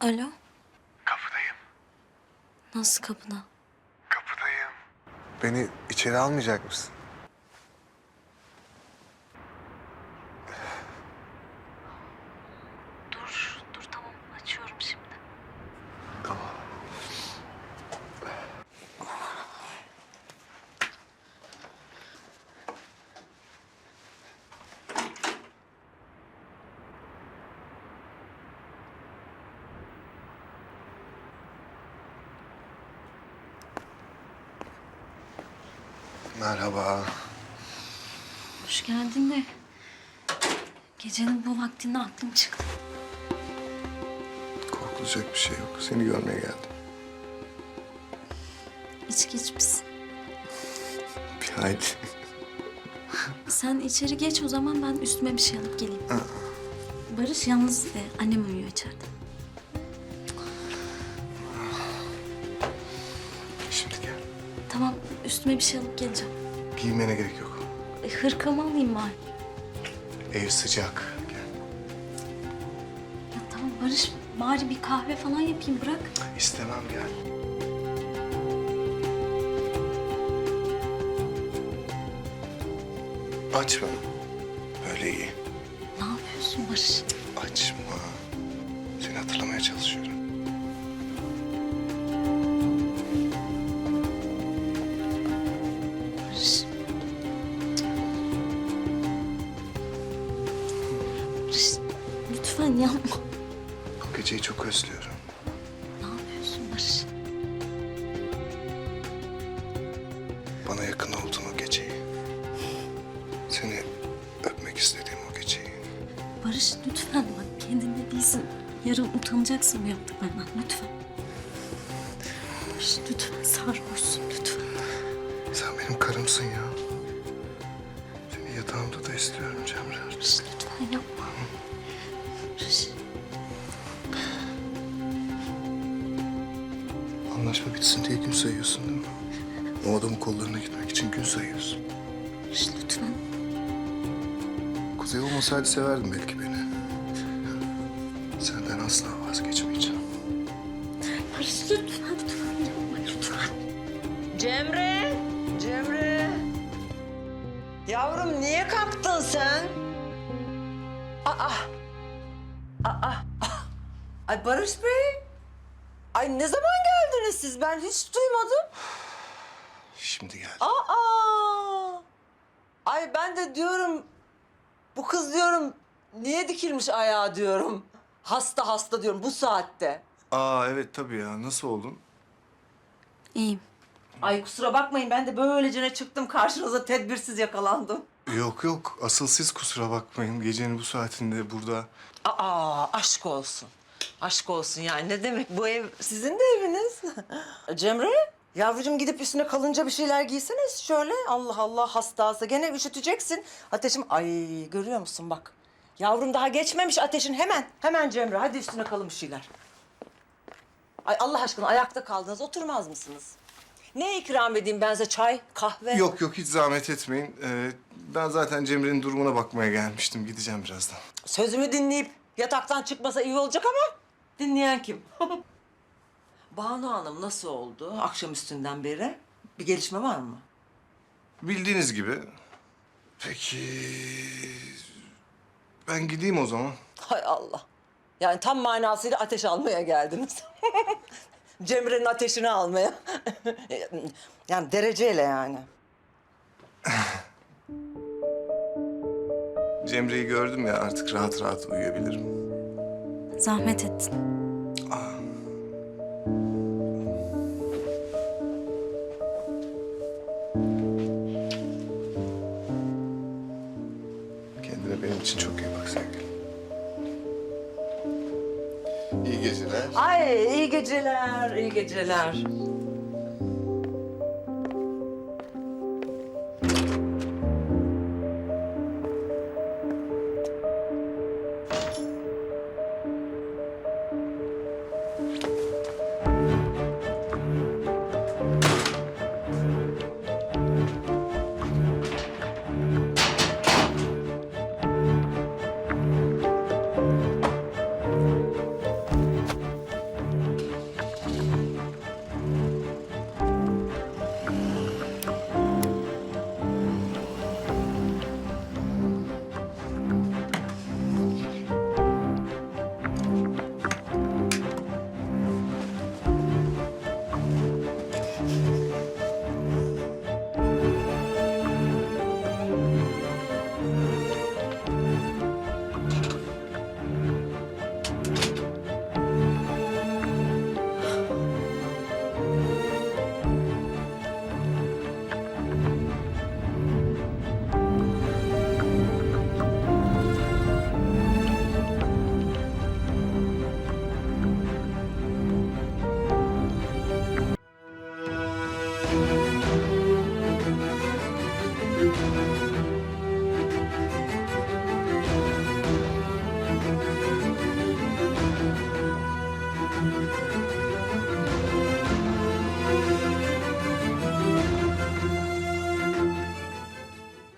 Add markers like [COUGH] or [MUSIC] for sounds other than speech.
Alo, Kapıdayım. nasıl kapına? Kapıdayım. Beni içeri almayacak mısın? Merhaba. Hoş geldin de. Gecenin bu vaktinde aklım çıktı. Korkulacak bir şey yok. Seni görmeye geldim. İçki içmişsin. Bir hayli. Sen içeri geç o zaman ben üstüme bir şey alıp geleyim. Barış yalnız de. Annem uyuyor içeride. Şimdi gel. Tamam üstüme bir şey alıp geleceğim. Giymene gerek yok. E, hırkamı alayım bari. Ev sıcak. Gel. Ya tamam Barış bari bir kahve falan yapayım bırak. İstemem gel. Açma. Böyle iyi. Ne yapıyorsun Barış? Açma. Seni hatırlamaya çalışıyorum. Lütfen yapma. Bu geceyi çok özlüyorum. Ne yapıyorsun Barış? Bana yakın olduğun o geceyi. Seni öpmek istediğim o geceyi. Barış lütfen bak kendinde değilsin. Yarın utanacaksın bu yaptıklarından lütfen. Barış lütfen sarhoşsun lütfen. Sen benim karımsın ya. Seni yatağımda da istiyorum Lütfen yapma. Barış Anlaşma bitsin diye gün sayıyorsun değil mi? O adamın kollarına gitmek için gün sayıyorsun. Barış lütfen. Kuzey olmasaydı severdin belki beni. Senden asla vazgeçmeyeceğim. Barış lütfen lütfen yapma lütfen. Cemre, Cemre. Yavrum niye kalktın sen? Aa, aa, ah. Ay Barış Bey. Ay ne zaman geldiniz siz? Ben hiç duymadım. Şimdi gel. Aa. Ay ben de diyorum, bu kız diyorum niye dikilmiş ayağa diyorum. Hasta hasta diyorum bu saatte. Aa evet tabii ya. Nasıl oldun? İyiyim. Ay kusura bakmayın ben de böylecene çıktım karşınıza tedbirsiz yakalandım. Yok yok. Asıl siz kusura bakmayın. Gecenin bu saatinde burada. Aa aşk olsun. Aşk olsun yani ne demek bu ev sizin de eviniz. [LAUGHS] Cemre yavrucuğum gidip üstüne kalınca bir şeyler giyseniz şöyle. Allah Allah hasta hasta gene üşüteceksin. Ateşim ay görüyor musun bak. Yavrum daha geçmemiş ateşin hemen. Hemen Cemre hadi üstüne kalın bir şeyler. Ay Allah aşkına ayakta kaldınız oturmaz mısınız? Ne ikram edeyim ben size çay, kahve? Yok yok hiç zahmet etmeyin. Ee, ben zaten Cemre'nin durumuna bakmaya gelmiştim. Gideceğim birazdan. Sözümü dinleyip yataktan çıkmasa iyi olacak ama dinleyen kim? [LAUGHS] Banu Hanım nasıl oldu akşamüstünden beri? Bir gelişme var mı? Bildiğiniz gibi. Peki... Ben gideyim o zaman. Hay Allah. Yani tam manasıyla ateş almaya geldiniz. [LAUGHS] Cemre'nin ateşini almaya. [LAUGHS] yani dereceyle yani. Cemre'yi gördüm ya artık rahat rahat uyuyabilirim. Zahmet ettin. Kendine benim için çok iyi bak sevgilim. İyi geceler. Ay iyi geceler, iyi geceler.